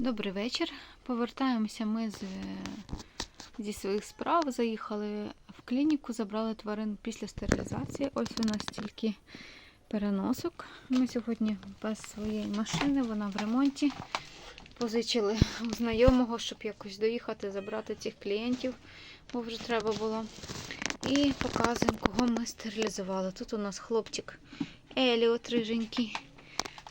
Добрий вечір. Повертаємося ми з, зі своїх справ. Заїхали в клініку, забрали тварин після стерилізації. Ось у нас тільки переносок. Ми сьогодні без своєї машини, вона в ремонті. Позичили у знайомого, щоб якось доїхати, забрати цих клієнтів, бо вже треба було. І показуємо, кого ми стерилізували. Тут у нас хлопчик Еліот риженький.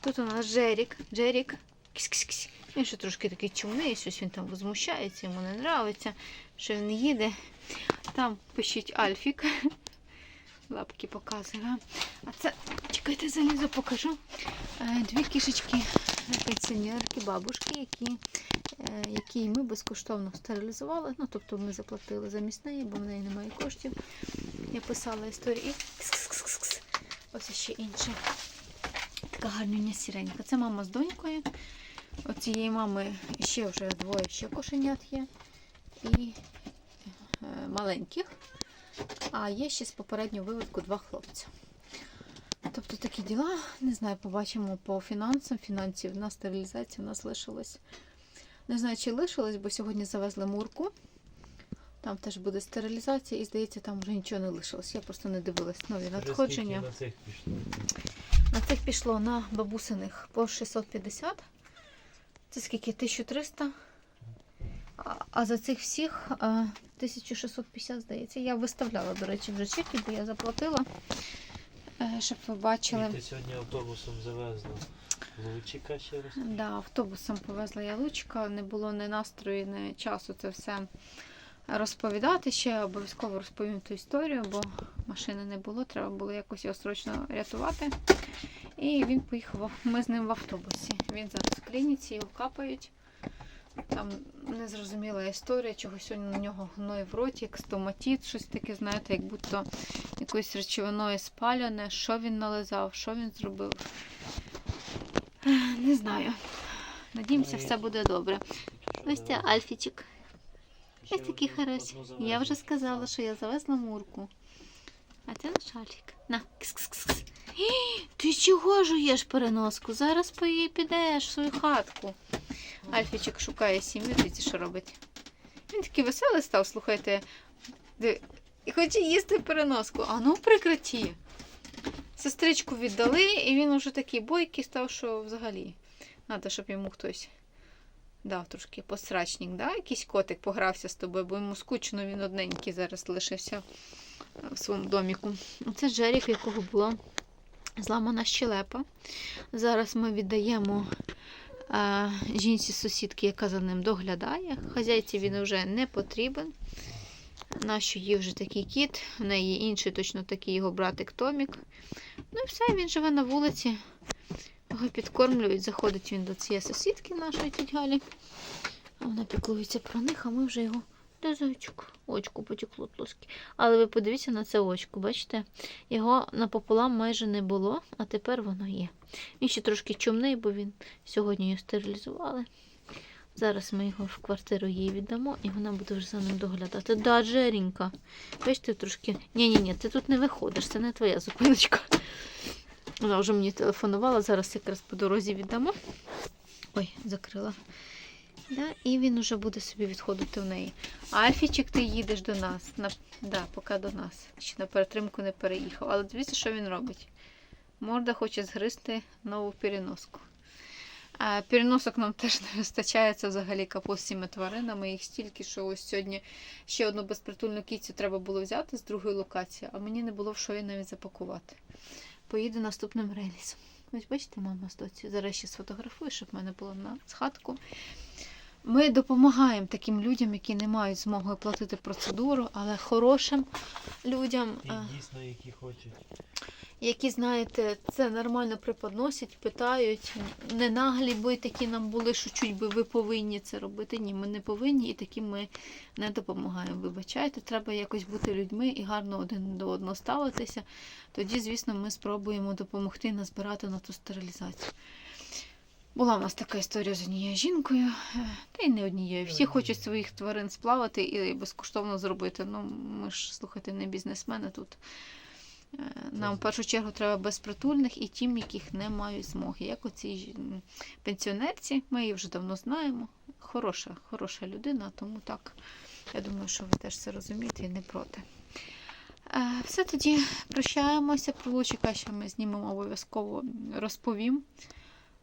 Тут у нас Джерік. Джерік. Кіс-кіс-кіс. Він ще трошки такий чумний, щось він там возмущається, йому не подобається, що він їде. Там пишіть Альфік. Лапки показую. вам. А це, чекайте, залізо покажу. Е, Дві кішечки пенсіонерки, бабушки, які, е, які ми безкоштовно стерилізували. Ну, тобто ми заплатили замість неї, бо в неї немає коштів. Я писала історію. Ось ще інше. Така гарнюня сіренька. Це мама з донькою. Цієї мами ще вже двоє ще кошенят є. І е, маленьких. А є ще з попереднього виводку два хлопця. Тобто такі діла, не знаю, побачимо по фінансам. Фінансів на стерилізацію у нас лишилось. Не знаю, чи лишилось, бо сьогодні завезли мурку. Там теж буде стерилізація, і здається, там вже нічого не лишилось. Я просто не дивилась нові надходження. На цих пішло. На цих пішло на бабусиних по 650. Це скільки? 1300. А, за цих всіх 1650, здається. Я виставляла, до речі, вже чеки, бо я заплатила, е, щоб ви бачили. Ти сьогодні автобусом завезла Лучика ще раз. Да, автобусом повезла я лучка, не було ні настрою, ні часу це все розповідати. Ще обов'язково розповім ту історію, бо машини не було, треба було якось його срочно рятувати. І він поїхав. Ми з ним в автобусі. Він зараз в клініці, його капають. Там незрозуміла історія, чого сьогодні у нього гной в роті, як стоматіт, щось таке, знаєте, як будто якоюсь речовиною спаляне, що він нализав, що він зробив. Не знаю. Надіємося, все буде добре. Ось це Альфічик. Ось такий хороший. Я вже сказала, що я завезла мурку. А це наш Альфік. На, кс-кс-кс. Ти чого жуєш переноску? Зараз підеш в свою хатку. Альфічик шукає сім'ю, дивіться, що робить. Він такий веселий став, слухайте. І хоче їсти переноску. А ну прекраті. Сестричку віддали, і він уже такий бойкий став, що взагалі. Треба, щоб йому хтось дав трошки посрачник, да? якийсь котик погрався з тобою, бо йому скучно, він одненький зараз лишився в своєму доміку. Це Джерік, якого була зламана щелепа. Зараз ми віддаємо а, жінці сусідки, яка за ним доглядає. Хазяйці він вже не потрібен. Нащо є вже такий кіт, в неї інший точно такий його братик Томік. Ну і все, він живе на вулиці. Його підкормлюють, заходить він до цієї сусідки нашої тіть. Вона піклується про них, а ми вже його. Де зайчик? Очко потекло трошки. Але ви подивіться на це очко, бачите? Його напополам майже не було, а тепер воно є. Він ще трошки чумний, бо він сьогодні його стерилізували. Зараз ми його в квартиру їй віддамо, і вона буде вже за ним доглядати. Да, Джерінька. Бачите, трошки. Ні-ні-ні, ти тут не виходиш, це не твоя зупиночка. Вона вже мені телефонувала, зараз якраз по дорозі віддамо. Ой, закрила. Да, і він уже буде собі відходити в неї. Альфічик, ти їдеш до нас. На, да, поки до нас. Ще на перетримку не переїхав. Але дивіться, що він робить. Морда хоче згризти нову переноску. А переносок нам теж не вистачає. Це взагалі капот з цими тваринами. Їх стільки, що ось сьогодні ще одну безпритульну кіцю треба було взяти з другої локації, а мені не було в що її навіть запакувати. Поїду наступним релізом. Ось бачите, мама з доці. Зараз ще сфотографую, щоб в мене було на згадку. Ми допомагаємо таким людям, які не мають змоги платити процедуру, але хорошим людям, І е, дійсно, які хочуть. які, знаєте, це нормально преподносять, питають, не наглі, бо такі нам були, що чуть би ви повинні це робити. Ні, ми не повинні, і таким ми не допомагаємо. Вибачайте, треба якось бути людьми і гарно один до одного ставитися. Тоді, звісно, ми спробуємо допомогти назбирати на ту стерилізацію. Була в нас така історія з однією жінкою, е, та й не однією. Всі хочуть своїх тварин сплавати і безкоштовно зробити. Ну, ми ж, слухайте, не бізнесмени тут. Е, Нам в першу чергу треба безпритульних і тим, яких не мають змоги. Як оцій пенсіонерці, ми її вже давно знаємо. Хороша, хороша людина, тому так. Я думаю, що ви теж це розумієте і не проти. Е, Все тоді прощаємося. Про Лучика ще ми знімемо обов'язково розповім,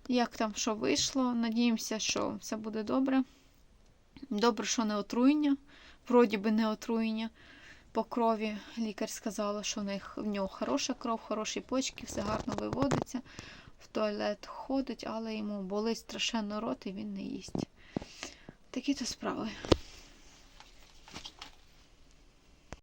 як там що вийшло. Надіємося, що все буде добре. Добре, що не отруєння. Вроді би не отруєння по крові. Лікар сказала, що в, них, в нього хороша кров, хороші почки, все гарно виводиться, в туалет ходить, але йому болить страшенно рот і він не їсть. Такі то справи.